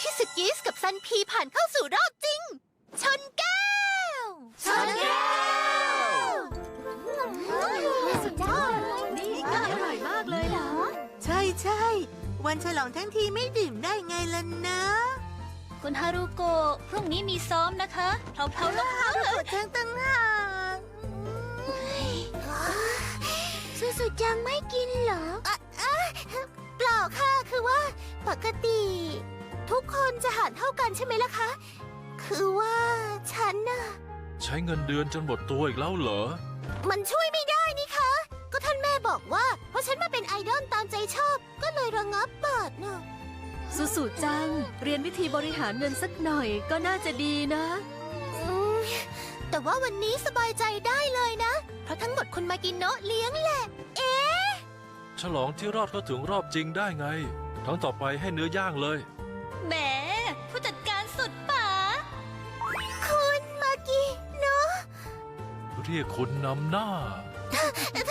ที่สกีสกับซันพีผ่านเข้าสู่รอบจริง ชนแก้ว ชนแก้ว สุดยอดนี่ก็อร่อยมากเลยเหรอ ใช่ใช่ วันฉลองทั้งทีไม่ดื่มได้ไงล่ะนะ คุณฮารุโกะพรุ่งนี้มีซ้อมนะคะเพลาๆต้องเอาหัวทั้งตั้งหากสุสุจังไม่กินเหรอเปล่าค่ะ คือว่า ปกติ ทุกคนจะหารเท่ากันใช่ไหมล่ะคะ คือว่าฉันน่ะ ใช้เงินเดือนจนหมดตัวอีกแล้วเหรอ มันช่วยไม่ได้นี่คะ ก็ท่านแม่บอกว่า เพราะฉันมาเป็นไอดอลตามใจชอบ ก็เลยระงับบัตรน่ะสุสุจัง เรียนวิธีบริหารเงินสักหน่อยก็น่าจะดีนะ อืมแต่ว่าวันนี้สบายใจได้เลยนะ เพราะทั้งหมดคุณมากินโนะเลี้ยงแหละ เอ๊ะ ฉลองที่รอดเข้าถึงรอบจริงได้ไงทั้งต่อไปให้เนื้อย่างเลย แหมผู้จัดการสุดป๋าคุณมากิโนะเรียกคุณนำหน้า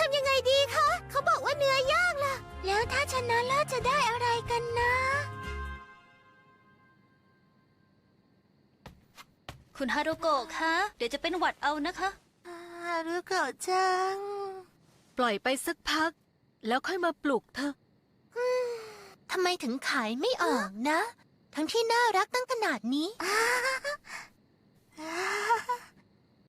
ทำยังไงดีคะ เขาบอกว่าเนื้อย่างล่ะ แล้วถ้าชนะแล้วจะได้อะไรกันนะ คุณฮารุโกะคะ เดี๋ยวจะเป็นหวัดเอานะคะฮารุโกะจัง ปล่อยไปสักพัก แล้วค่อยมาปลุกเธอทำไมถึงขายไม่ออกนะ ทั้งที่น่ารักตั้งขนาดนี้